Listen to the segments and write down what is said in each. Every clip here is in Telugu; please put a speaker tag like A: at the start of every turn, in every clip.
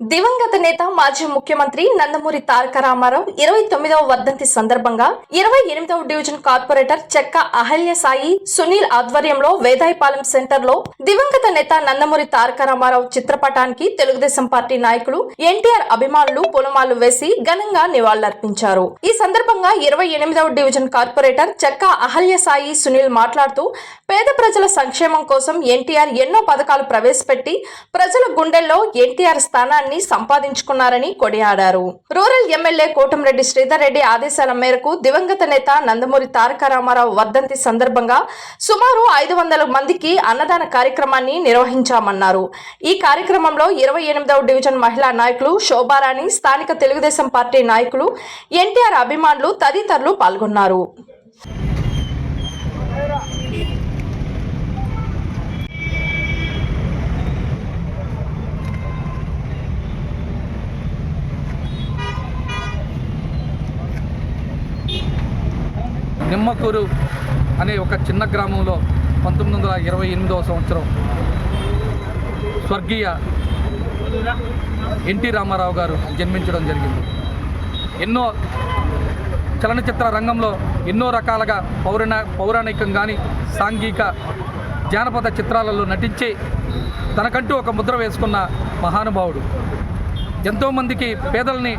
A: దివంగత నేత మాజీ ముఖ్యమంత్రి నందమూరి తారక రామారావు ఇరవై తొమ్మిదవ వర్ధంతి సందర్భంగా ఇరవై ఎనిమిదవ డివిజన్ కార్పొరేటర్ చెక్క అహల్య సాయి సునీల్ ఆధ్వర్యంలో వేదాయపాలెం సెంటర్లో దివంగత నేత నందమూరి తారక రామారావు చిత్రపటానికి తెలుగుదేశం పార్టీ నాయకులు ఎన్టీఆర్ అభిమానులు పొలమాలు వేసి ఘనంగా నివాళులర్పించారు. ఈ సందర్భంగా ఇరవై ఎనిమిదవ డివిజన్ కార్పొరేటర్ చెక్క అహల్య సాయి సునీల్ మాట్లాడుతూ పేద ప్రజల సంక్షేమం కోసం ఎన్టీఆర్ ఎన్నో పథకాలు ప్రవేశపెట్టి ప్రజల గుండెల్లో ఎన్టీఆర్ స్థానాన్ని సంపాదించుకున్నారని కొనియాడారు. రూరల్ ఎమ్మెల్యే కోటంరెడ్డి శ్రీధర్ రెడ్డి ఆదేశాల మేరకు దివంగత నేత నందమూరి తారక రామారావు వర్ధంతి సందర్భంగా సుమారు ఐదు వందల మందికి అన్నదాన కార్యక్రమాన్ని నిర్వహించామన్నారు. ఈ కార్యక్రమంలో ఇరవై ఎనిమిదవ డివిజన్ మహిళా నాయకులు శోభారాణి స్థానిక తెలుగుదేశం పార్టీ నాయకులు ఎన్టీఆర్ అభిమానులు తదితరులు పాల్గొన్నారు.
B: నిమ్మకూరు అనే ఒక చిన్న గ్రామంలో పంతొమ్మిది వందల ఇరవై ఎనిమిదవ సంవత్సరం స్వర్గీయ ఎన్టీ రామారావు గారు జన్మించడం జరిగింది. ఎన్నో చలనచిత్ర రంగంలో ఎన్నో రకాలుగా పౌరాణ పౌరాణికం కానీ సాంఘిక జానపద చిత్రాలలో నటించి తనకంటూ ఒక ముద్ర వేసుకున్న మహానుభావుడు. ఎంతోమందికి పేదల్ని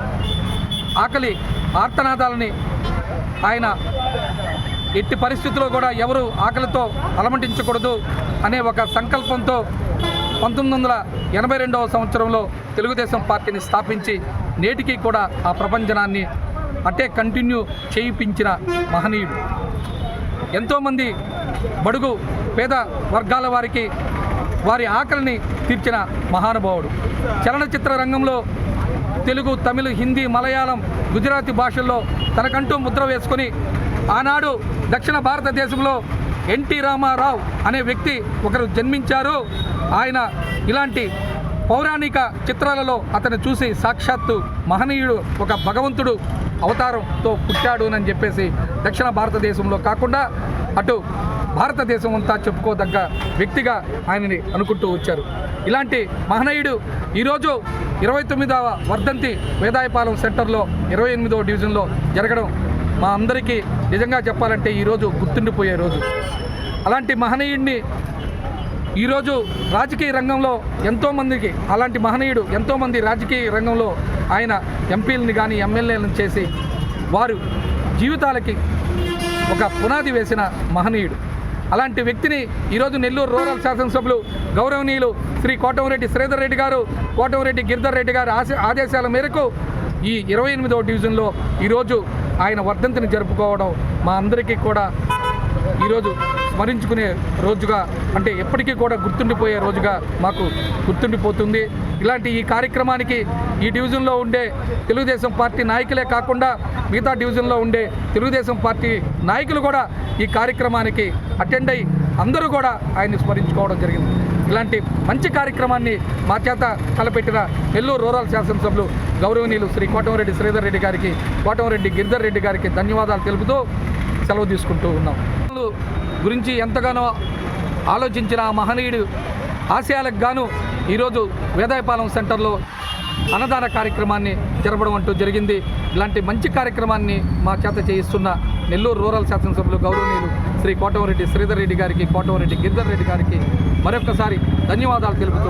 B: ఆకలి ఆర్తనాదాలని ఆయన ఎట్టి పరిస్థితుల్లో కూడా ఎవరు ఆకలితో అలమటించకూడదు అనే ఒక సంకల్పంతో పంతొమ్మిది వందల ఎనభై రెండవ సంవత్సరంలో తెలుగుదేశం పార్టీని స్థాపించి నేటికి కూడా ఆ ప్రపంచనాన్ని అట్టే కంటిన్యూ చేయించిన మహనీయుడు. ఎంతోమంది బడుగు పేద వర్గాల వారికి వారి ఆకలిని తీర్చిన మహానుభావుడు. చలనచిత్ర రంగంలో తెలుగు తమిళ హిందీ మలయాళం గుజరాతీ భాషల్లో తనకంటూ ముద్ర వేసుకొని ఆనాడు దక్షిణ భారతదేశంలో ఎన్టీ రామారావు అనే వ్యక్తి ఒకరు జన్మించారు. ఆయన ఇలాంటి పౌరాణిక చిత్రాలలో అతను చూసి సాక్షాత్తు మహనీయుడు ఒక భగవంతుడు అవతారంతో పుట్టాడు అని చెప్పేసి దక్షిణ భారతదేశంలో కాకుండా అటు భారతదేశం అంతా చెప్పుకోదగ్గ వ్యక్తిగా ఆయనని అనుకుంటూ వచ్చారు. ఇలాంటి మహనీయుడు ఈరోజు ఇరవై తొమ్మిదవ వర్ధంతి వేదాయపాలెం సెంటర్లో ఇరవై ఎనిమిదవ డివిజన్లో జరగడం మా అందరికీ నిజంగా చెప్పాలంటే ఈరోజు గుర్తుండిపోయే రోజు. అలాంటి మహనీయుడిని ఈరోజు రాజకీయ రంగంలో ఎంతోమందికి అలాంటి మహనీయుడు ఎంతోమంది రాజకీయ రంగంలో ఆయన ఎంపీలని కానీ ఎమ్మెల్యేలను చేసి వారు జీవితాలకి ఒక పునాది వేసిన మహనీయుడు. అలాంటి వ్యక్తిని ఈరోజు నెల్లూరు రూరల్ శాసనసభ్యులు గౌరవనీయులు శ్రీ కోటంరెడ్డి శ్రీధర్ రెడ్డి గారు కోటంరెడ్డి గిరిధర్ రెడ్డి గారి ఆశ ఆదేశాల మేరకు ఈ ఇరవై ఎనిమిదవ డివిజన్లో ఈరోజు ఆయన వర్ధంతిని జరుపుకోవడం మా అందరికీ కూడా ఈరోజు స్మరించుకునే రోజుగా అంటే ఎప్పటికీ కూడా గుర్తుండిపోయే రోజుగా మాకు గుర్తుండిపోతుంది. ఇలాంటి ఈ కార్యక్రమానికి ఈ డివిజన్లో ఉండే తెలుగుదేశం పార్టీ నాయకులే కాకుండా మిగతా డివిజన్లో ఉండే తెలుగుదేశం పార్టీ నాయకులు కూడా ఈ కార్యక్రమానికి అటెండ్ అయ్యి అందరూ కూడా ఆయన్ని స్మరించుకోవడం జరిగింది. ఇలాంటి మంచి కార్యక్రమాన్ని మా చేత తలపెట్టిన నెల్లూరు రూరల్ శాసనసభ్యులు గౌరవనీయులు శ్రీ కోటంరెడ్డి శ్రీధర్ రెడ్డి గారికి కోటంరెడ్డి గిరిధర్ రెడ్డి గారికి ధన్యవాదాలు తెలుపుతూ సెలవు తీసుకుంటూ ఉన్నాం. గురించి ఎంతగానో ఆలోచించిన ఆ మహనీయుడు ఆశయాలకు గాను ఈరోజు వేదాయపాలెం సెంటర్లో అన్నదాన కార్యక్రమాన్ని జరపడం అంటూ జరిగింది. ఇలాంటి మంచి కార్యక్రమాన్ని మా చేత చేయిస్తున్న నెల్లూరు రూరల్ శాసనసభ్యులు గౌరవనీయులు శ్రీ కోటమరెడ్డి శ్రీధర్ రెడ్డి గారికి కోటంరెడ్డి గిరిధర్ రెడ్డి గారికి మరొకసారి ధన్యవాదాలు తెలుపుతూ